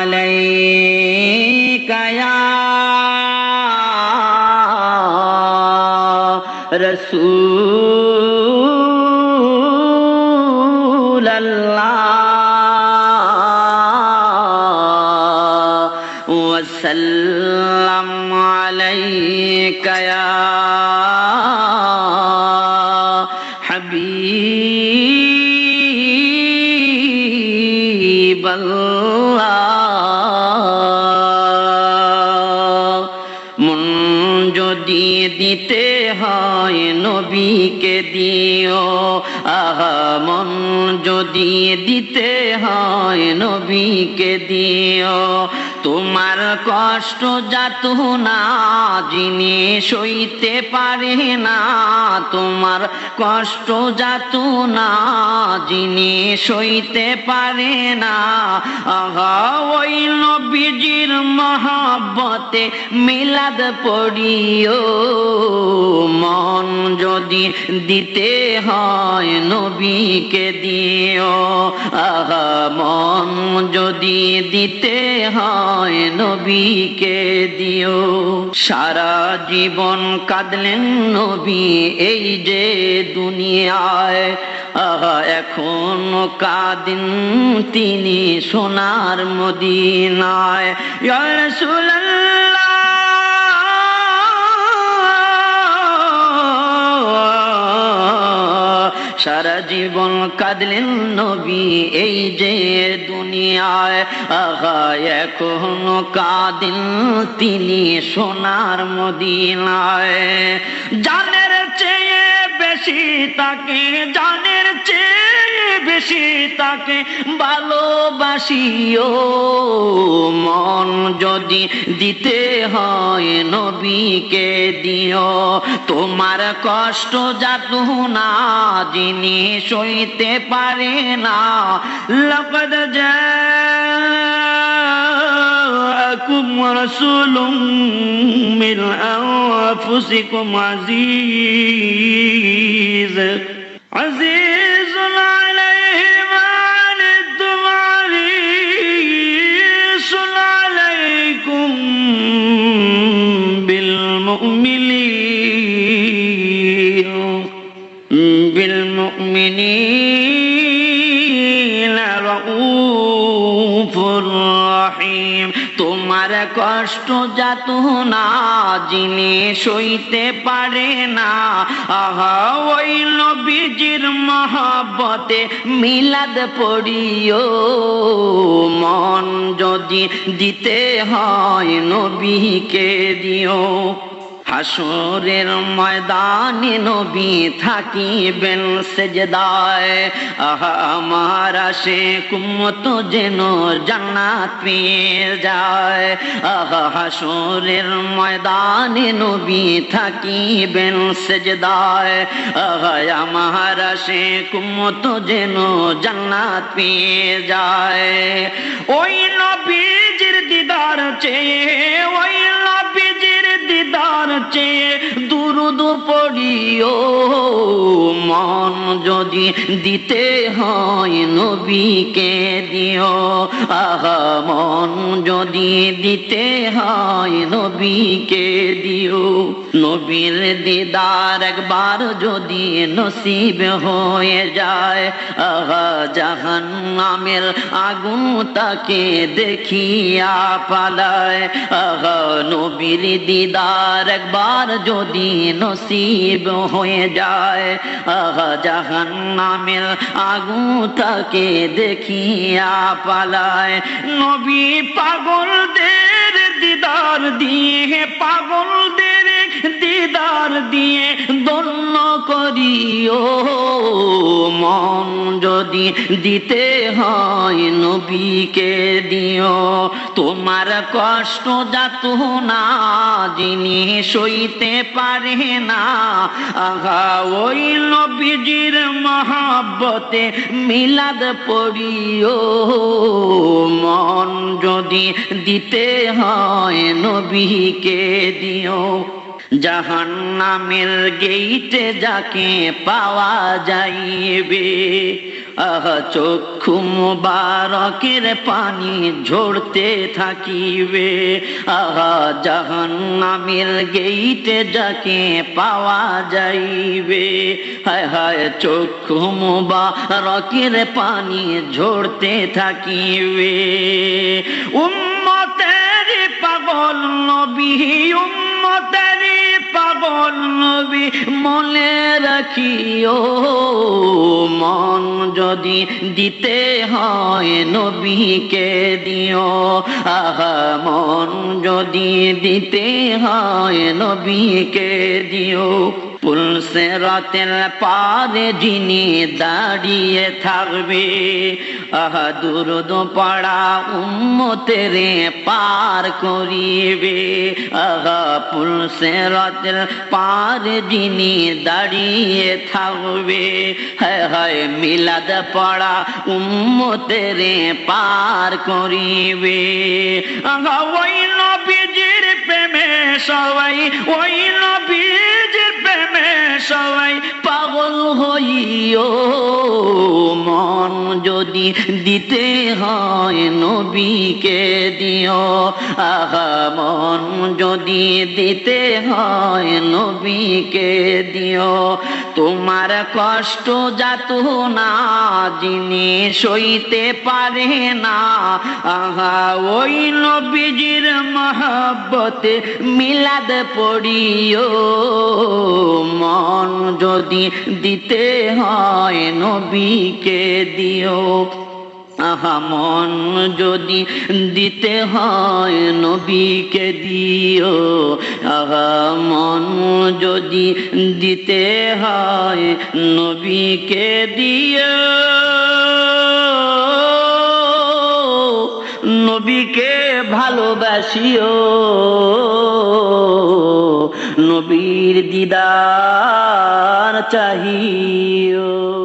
عليك يا رسول الله. وسلم عليك يا حبيب الله. দিও। আহা মন যদি দিতে হয় নবীকে দিও। তোমার কষ্ট যাত না, যিনি সইতে পারে না। তোমার কষ্ট যাত না, যিনি সইতে পারে না। ওই নবীজির মহাব্বতে মিলাদ পড়িও। মন যদি দিতে হয় নবীকে দিও। আহা, মন যদি দিতে হয় নবীকে দিও। সারা জীবন কাঁদলেন নবী এই যে দুনিয়ায়। এখন কাদিন তিনি সোনার মদিনায়। ইয়া সারা জীবন কাঁদলেন নবী, এই যে দুনিয়ায় আহা এখনও কাঁদিন তিনি সোনার মদিনায়। জানের চেয়ে বেশি তাকে জানের চেয়ে বেশি তাকে ভালোবাসিও মন যদি দিতে হয় নবীকে দিও তোমার কষ্ট যাত না যিনি সইতে পারে না লকদ جاءكم رسول من أنفسكم عزيز عزيز তোমার কষ্ট যাত না যিনি সইতে পারে না। আহা, ওই নবীজির মহাব্বতে মিলাদ পড়িও। মন যদি দিতে হয় নবীকে দিও। হাসরের ময়দানে নবী থাকিবেন সেজদায়। আহা, আমার আসে কুমত যেন জান্নাত পেয়ে যায়। আহা, হাসরের ময়দানে নবী থাকিবেন সেজদায়। আহা, আমার আসে কুমত যেন জান্নাত পেয়ে যায়। ওই নবীজির দিদার চেয়ে চেয়ে দুরুদু পড়িও মন যদি দিতে হয় নবীকে দিও। আহা, মন যদি দিতে হয় নবীকে দিও। নবীর দিদার একবার যদি নসিব হয়ে যায়, আহা জাহান নামের আগুন তাকে দেখিয়া পালায়। আহা, নবীর দিদার একবার যদি নসিব হয়ে যায়, আহা জাহান নামের আগুন তাকে দেখিয়া পালায়। নবী পাগলদের দিদার দিয়ে, পাগলদের দিদার দিয়ে দন্য করিও। মন যদি দিতে হয় নবীকে দিও। তোমার কষ্ট যাত না, যিনি সইতে পারে না। আহা, ওই নবীজির মহাব্বতে মিলাদ পড়িও। মন যদি দিতে হয় নবীকে দিও। জাহান নামের গেইটে যাকে পাওয়া যাইবে। চক্ষু মুবারকের পানি ঝরতে থাকিবে। আহা, জাহান্নামের গেইতে যাকে পাওয়া যাইবে। হায় হায়, চক্ষু মুবারকের পানি ঝরতে থাকিবে। উম্মতের পাগল নবী, উম্মতের পাগল নবী মনে রাখিও। মন যদি দিতে হয় নবীকে দিও। আহা মন যদি দিতে হয় নবীকে দিও। পুলসে রাতের পারে যিনি দাঁড়িয়ে থাকবে, আহা, দুরুদ পাড়া উম্মতেরে পার করিবে। পারে যিনি দাঁড়িয়ে থাকবে, হায় হায়, মিলাদ পাড়া উম্মতেরে পার করিবে। আহা, ওই নবীজির প্রেমে সবাই ওই হইও মন যদি দিতে হয় নবীকে দিও। আহা, মন যদি দিতে হয় নবীকে দিও। তোমার কষ্ট যাত না, যিনি সইতে পারে না। আহা, ওই নবীজির মহাব্বতে মিলাদ পড়িও। মন যদি দিতে হয় নবীকে দিও। মন যদি দিতে হয় নবীকে দিও। আহা, মন যদি দিতে হয় নবীকে দিও। নবীকে ভালোবাসিও। নবীর দিদার চাহিও।